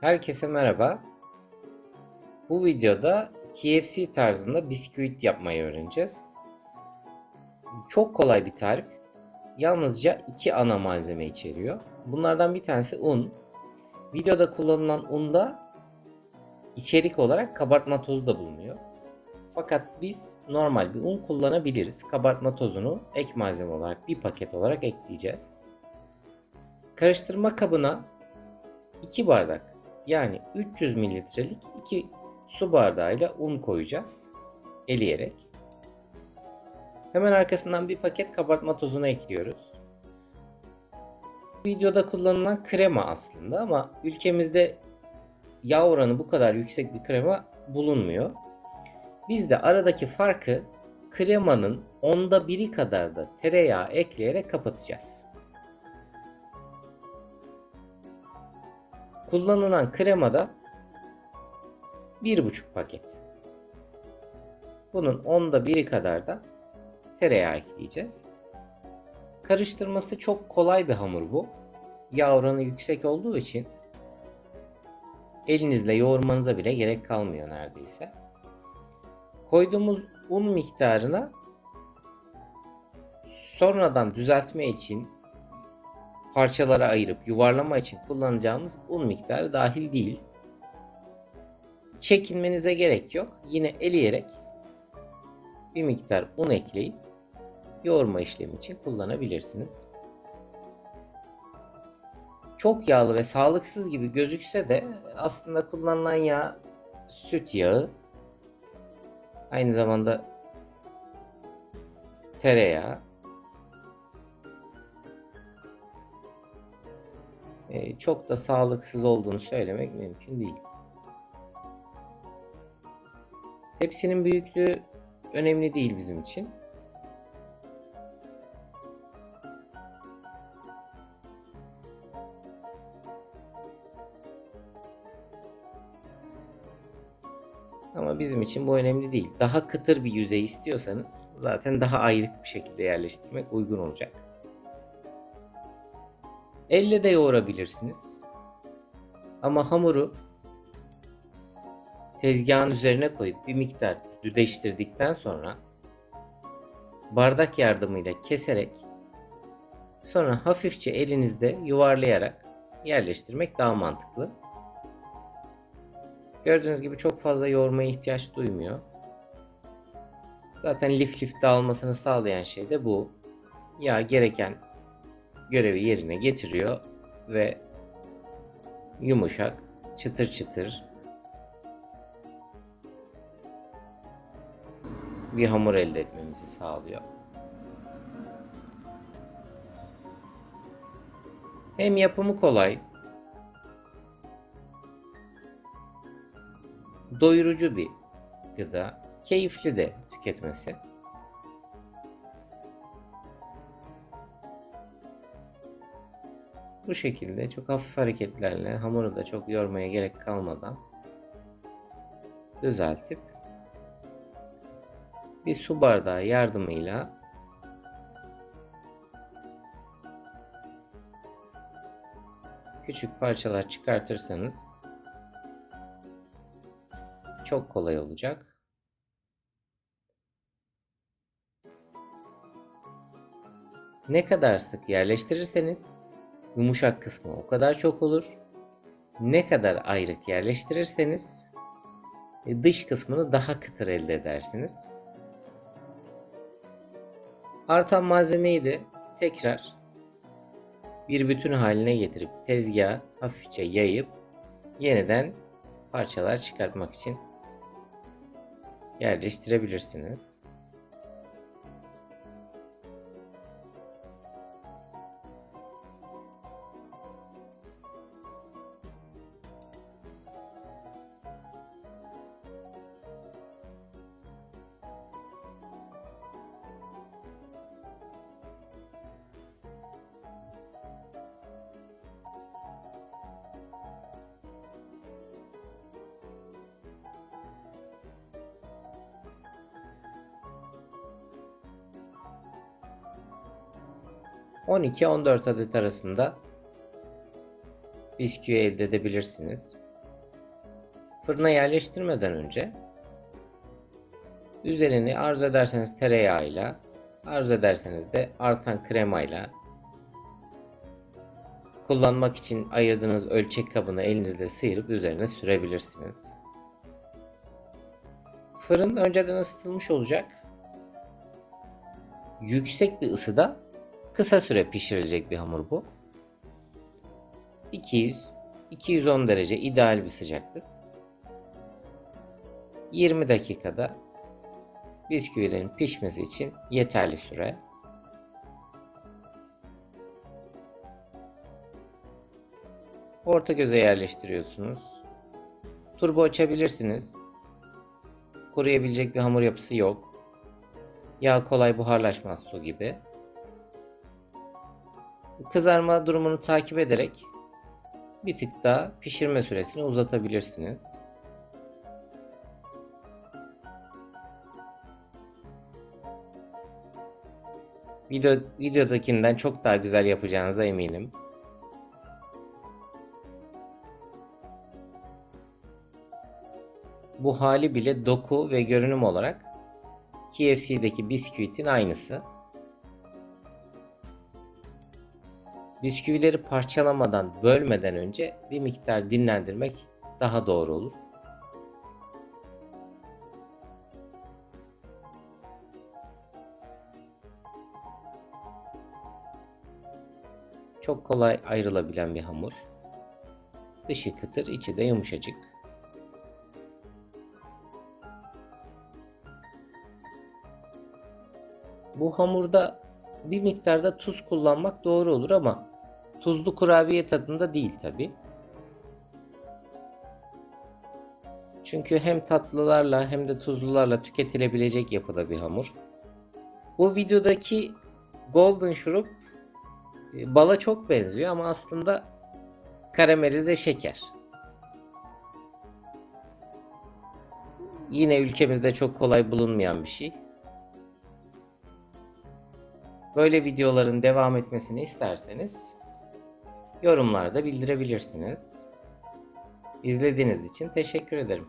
Herkese merhaba. Bu videoda KFC tarzında bisküvit yapmayı öğreneceğiz. Çok kolay bir tarif. Yalnızca iki ana malzeme içeriyor. Bunlardan bir tanesi un. Videoda kullanılan unda içerik olarak kabartma tozu da bulunuyor. Fakat biz normal bir un kullanabiliriz. Kabartma tozunu ek malzeme olarak bir paket olarak ekleyeceğiz. Karıştırma kabına 2 bardak yani 300 mililitrelik 2 su bardağıyla un koyacağız. Eleyerek. Hemen arkasından bir paket kabartma tozunu ekliyoruz. Videoda kullanılan krema aslında ama ülkemizde yağ oranı bu kadar yüksek bir krema bulunmuyor. Biz de aradaki farkı kremanın onda biri kadar da tereyağı ekleyerek kapatacağız. Kullanılan kremada 1,5 paket. Bunun onda biri kadar da tereyağı ekleyeceğiz. Karıştırması çok kolay bir hamur bu. Yağ oranı yüksek olduğu için elinizle yoğurmanıza bile gerek kalmıyor neredeyse. Koyduğumuz un miktarına sonradan düzeltme için parçalara ayırıp yuvarlama için kullanacağımız un miktarı dahil değil. Çekinmenize gerek yok. Yine eleyerek bir miktar un ekleyip yoğurma işlemi için kullanabilirsiniz. Çok yağlı ve sağlıksız gibi gözükse de aslında kullanılan yağ süt yağı. Aynı zamanda tereyağı. Çok da sağlıksız olduğunu söylemek mümkün değil. Hepsinin büyüklüğü önemli değil bizim için. Ama bizim için bu önemli değil. Daha kıtır bir yüzey istiyorsanız zaten daha ayrık bir şekilde yerleştirmek uygun olacak. Elle de yoğurabilirsiniz. Ama hamuru tezgahın üzerine koyup bir miktar düdeştirdikten sonra bardak yardımıyla keserek sonra hafifçe elinizde yuvarlayarak yerleştirmek daha mantıklı. Gördüğünüz gibi çok fazla yoğurmaya ihtiyaç duymuyor. Zaten lif lif dağılmasını sağlayan şey de bu. Yağ gereken görevi yerine getiriyor ve yumuşak, çıtır çıtır bir hamur elde etmemizi sağlıyor. Hem yapımı kolay, doyurucu bir gıda, keyifli de tüketmesi. Bu şekilde çok hafif hareketlerle hamuru da çok yormaya gerek kalmadan düzeltip bir su bardağı yardımıyla küçük parçalar çıkartırsanız çok kolay olacak. Ne kadar sık yerleştirirseniz yumuşak kısmı o kadar çok olur. Ne kadar ayrık yerleştirirseniz e, dış kısmını daha kıtır elde edersiniz. Artan malzemeyi de tekrar bir bütün haline getirip tezgaha hafifçe yayıp yeniden parçalar çıkartmak için yerleştirebilirsiniz. ...12-14 adet arasında... ...bisküvi elde edebilirsiniz. fırına yerleştirmeden önce üzerini arzu ederseniz tereyağıyla, arzu ederseniz de artan kremayla kullanmak için ayırdığınız ölçek kabını elinizle sıyırıp üzerine sürebilirsiniz. Fırın önceden ısıtılmış olacak. Yüksek bir ısıda kısa süre pişirilecek bir hamur bu. 200 210 derece ideal bir sıcaklık. 20 dakikada bisküvilerin pişmesi için yeterli süre. Orta göze yerleştiriyorsunuz. Turbo açabilirsiniz. Kuruyabilecek bir hamur yapısı yok. Yağ kolay buharlaşmaz su gibi. Kızarma durumunu takip ederek bir tık daha pişirme süresini uzatabilirsiniz. Video, videodakinden çok daha güzel yapacağınıza eminim. Bu hali bile doku ve görünüm olarak KFC'deki bisküvitin aynısı. Bisküvileri parçalamadan, bölmeden önce bir miktar dinlendirmek daha doğru olur. Çok kolay ayrılabilen bir hamur. Dışı kıtır, içi de yumuşacık. Bu hamurda bir miktarda tuz kullanmak doğru olur ama tuzlu kurabiye tadında değil tabi. Çünkü hem tatlılarla hem de tuzlularla tüketilebilecek yapıda bir hamur. Bu videodaki golden şurup e, bala çok benziyor ama aslında karamelize şeker. Yine ülkemizde çok kolay bulunmayan bir şey. Böyle videoların devam etmesini isterseniz yorumlarda bildirebilirsiniz. İzlediğiniz için teşekkür ederim.